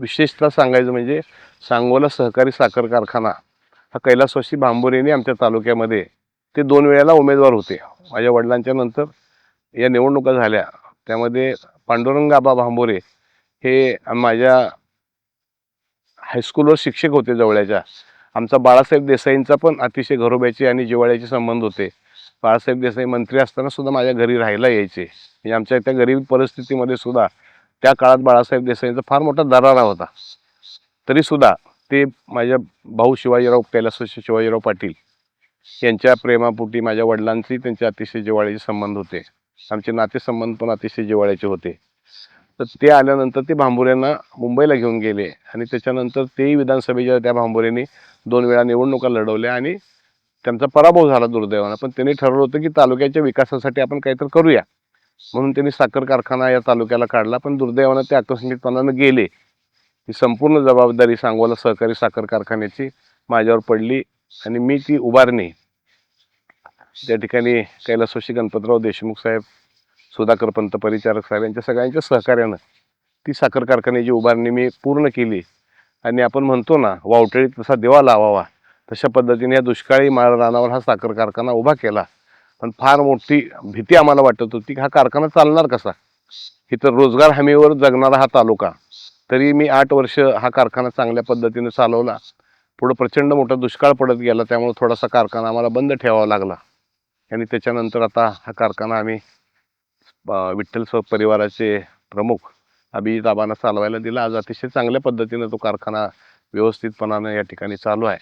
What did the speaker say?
विशेषतः सांगायचं म्हणजे सांगोला सहकारी साखर कारखाना हा कैलासवासी भांबोरेने आमच्या तालुक्यामध्ये ते दोन वेळेला उमेदवार होते. माझ्या वडिलांच्या नंतर या निवडणुका झाल्या. त्यामध्ये पांडुरंग आबा भांबोरे हे माझ्या हायस्कूलवर शिक्षक होते जवळच्या. आमचा बाळासाहेब देसाईंचा पण अतिशय घरोब्याचे आणि जिव्हाळ्याचे संबंध होते. बाळासाहेब देसाई मंत्री असताना सुद्धा माझ्या घरी राहायला यायचे. म्हणजे आमच्या त्या गरीब परिस्थितीमध्ये सुद्धा त्या काळात बाळासाहेब देसाईंचा फार मोठा दरारा होता. तरीसुद्धा ते माझ्या भाऊ शिवाजीराव कैलासवासी शिवाजीराव पाटील यांच्या प्रेमापोटी माझ्या वडिलांचे त्यांचे अतिशय जिवाळ्याचे संबंध होते. आमचे नातेसंबंध पण अतिशय जिवाळ्याचे होते. तर ते आल्यानंतर ते भांबुऱ्यांना मुंबईला घेऊन गेले आणि त्याच्यानंतर तेही विधानसभेच्या त्या भांबुऱ्यांनी दोन वेळा निवडणुका लढवल्या आणि त्यांचा पराभव झाला दुर्दैवानं. पण त्यांनी ठरवलं होतं की तालुक्याच्या विकासासाठी आपण काहीतरी करूया. म्हणून त्यांनी साखर कारखाना या तालुक्याला काढला पण दुर्दैवानं ते आकस्मिकपणानं गेले. ही संपूर्ण जबाबदारी सांगोला सहकारी साखर कारखान्याची माझ्यावर पडली आणि मी ती उभारणी. त्या ठिकाणी कैलासोशी गणपतराव देशमुख साहेब सुधाकर पंत परिचारक साहेब यांच्या सगळ्यांच्या सहकार्यानं ती साखर कारखान्याची उभारणी मी पूर्ण केली. आणि आपण म्हणतो ना वावटळीत तसा देवा लावावा तशा पद्धतीने या दुष्काळी माळ रानावर हा साखर कारखाना उभा केला. पण फार मोठी भीती आम्हाला वाटत होती की हा कारखाना चालणार कसा? इतर रोजगार हमीवर जगणारा हा तालुका. तरी मी आठ वर्ष हा कारखाना चांगल्या पद्धतीने चालवला. पुढं प्रचंड मोठा दुष्काळ पडत गेला. त्यामुळे थोडासा कारखाना आम्हाला बंद ठेवावा लागला. आणि त्याच्यानंतर आता हा कारखाना आम्ही विठ्ठल स परिवाराचे प्रमुख अभिजित आबांना चालवायला दिला. आज अतिशय चांगल्या पद्धतीनं तो कारखाना व्यवस्थितपणानं या ठिकाणी चालू आहे.